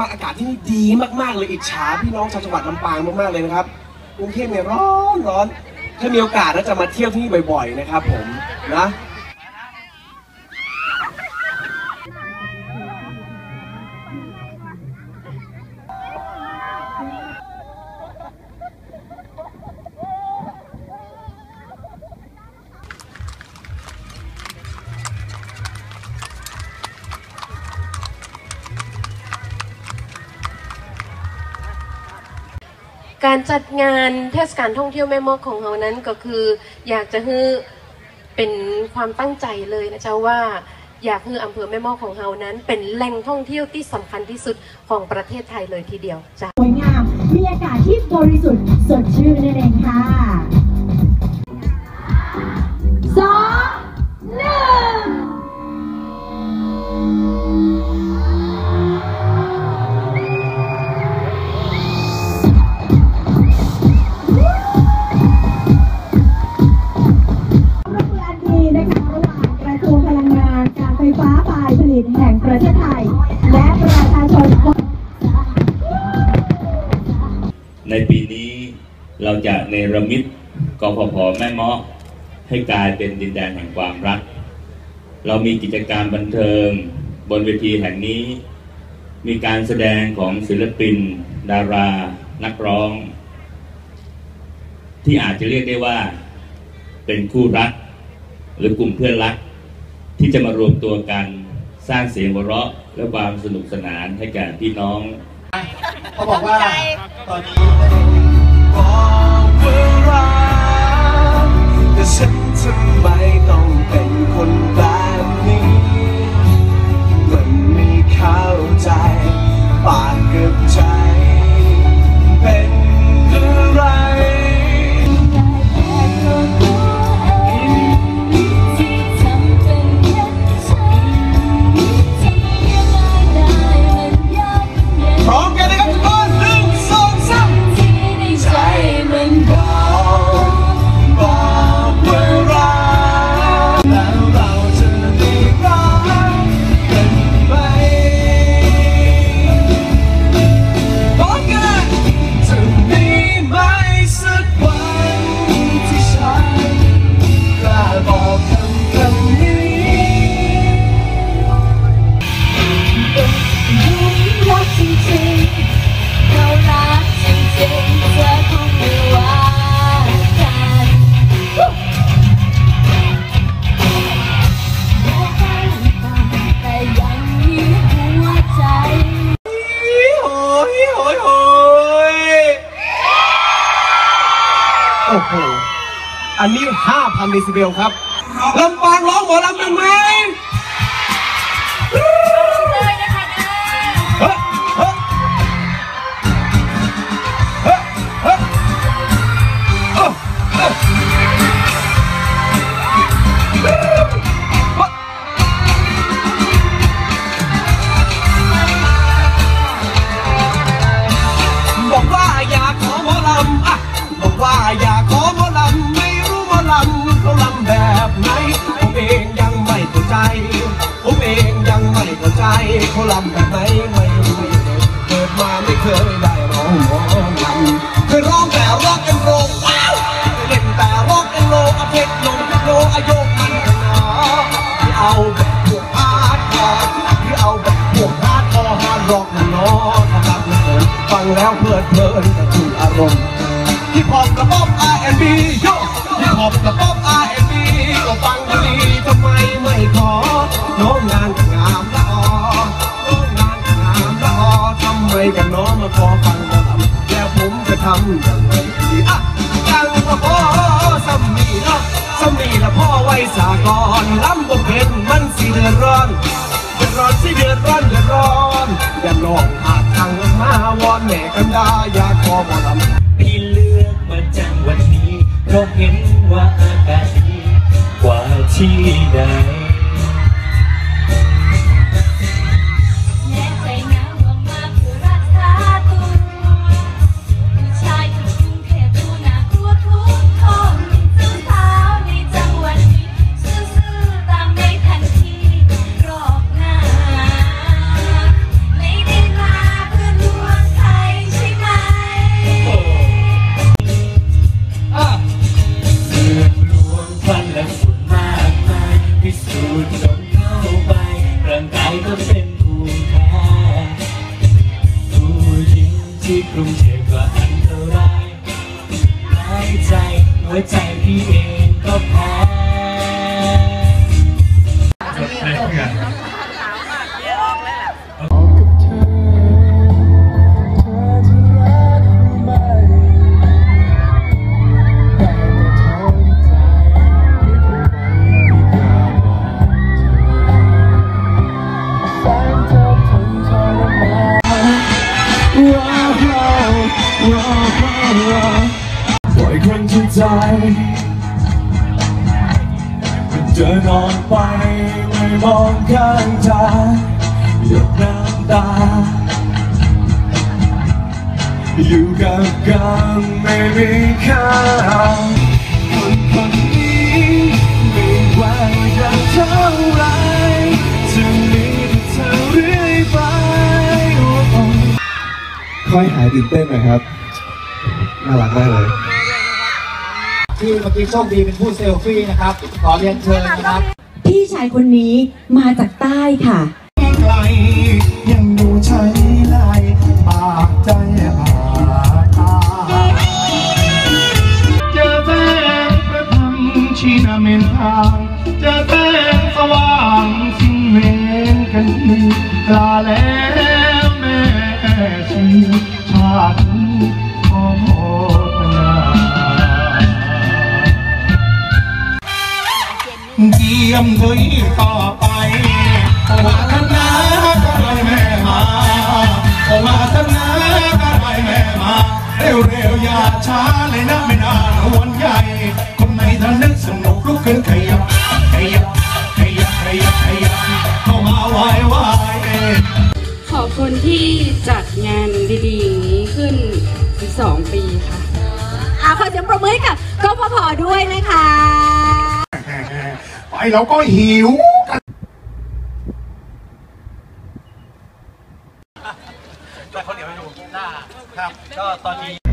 มากๆ อากาศที่นี่ดีมากๆ เลยอิจฉาพี่น้องชาวจังหวัดลำปางมากๆเลยนะครับกรุงเทพเนี่ยร้อนร้อนถ้ามีโอกาสแล้วจะมาเที่ยวที่นี่บ่อย ๆ นะครับผมนะ การจัดงานเทศกาลท่องเที่ยวแม่มอกของเรานั้นก็คืออยากจะให้เป็นความตั้งใจเลยนะเจ้าว่าอยากให้อำเภอแม่มอกของเรานั้น เป็นแหล่งท่องเที่ยวที่สำคัญที่สุดของประเทศไทยเลยทีเดียวจ้าสวยงาม มีอากาศที่บริสุทธิ์สดชื่นนั่นเองค่ะ ไทย และประชาชนในปีนี้เราจะเนรมิตกพพแม่เมาะให้กลายเป็นดินแดนแห่งความรัก เรามีกิจกรรมบันเทิง บนเวทีแห่งนี้ มีการแสดงของศิลปิน ดารา นักร้อง ที่อาจจะเรียกได้ว่าเป็นคู่รัก หรือกลุ่มเพื่อนรัก ที่จะมารวมตัวกัน สร้างเสียงหัวเราะและความสนุกสนานให้แก่พี่น้องเขาบอกว่าตอนนี้บอกว่ารักแต่ฉันทำไมต้องเป็นคนแบบ อันนี้ 5,000เดซิเบลครับลำปางร้องหมอลำกันไหม เพลินกระตุ้นอารมณ์ฮิปฮอปกับป๊อป R&B โยฮิปฮอปกับป๊อป R&B ก็ฟังดีทำไมไม่ขอน้องงานงามละออน้องงานงามละออทำไมกันน้องมาขอฟังมอลำแล้วผมจะทำอย่างไรดีอะยังก็พอสำนีเนาะสำนีละพ่อไว้สากอนลำบ่เป็นมันสิเดือดร้อน ร้อนสิเดือดร้อนเดือดร้อนอย่าลองหาทางมาวอนแม่กันดาอยากขอหมอลำพี่เลือกมาจังวันนี้เพราะเห็นว่าอากาศดีกว่าที่ใด ก็แพ้บ่อยครั้งที่ใจเดิ นอนอกไปไม่มองข้างทางหยดน้ำตา อยู่กับกันไม่มีค่าคนคนนี้ไม่ว่าจะเท่าไรจะมีเธอเรื่อยไปค่อยหายตื่นเต้นหน่อยครับ น่ารักมากเลย ที่เมื่อกี้โชคดีเป็นผู้เซลฟี่นะครับ ขอเรียนเชิญนะครับ พี่ชายคนนี้มาจากใต้ค่ะไกลยังดูใช้ไล่ปากใจหาตาเจอแสงประทังชีนาเมนทางเจอแสงสว่างสิ่งเมนกันทีลาแล้ว ยี่ยมเลยต่อไปโอมาทนาก็ไปแม่มาโอมาทนาก็ไปแม่มาเร็วเร็วๆอย่าช้าเลยนะไม่นานวันใหญ่ คนไหนท่านนึกสนุกลุกขึ้นขยับขยับขยับขยับขยับเข้ามาไหว้ไหว้ขอบคุณที่จัดงานดีๆอย่างนี้ขึ้น 12 ปีค่ะอาขอเสียงปรบมือให้กับกพพด้วยนะคะ ไปเราก็หิวครับ ก็ตอนนี้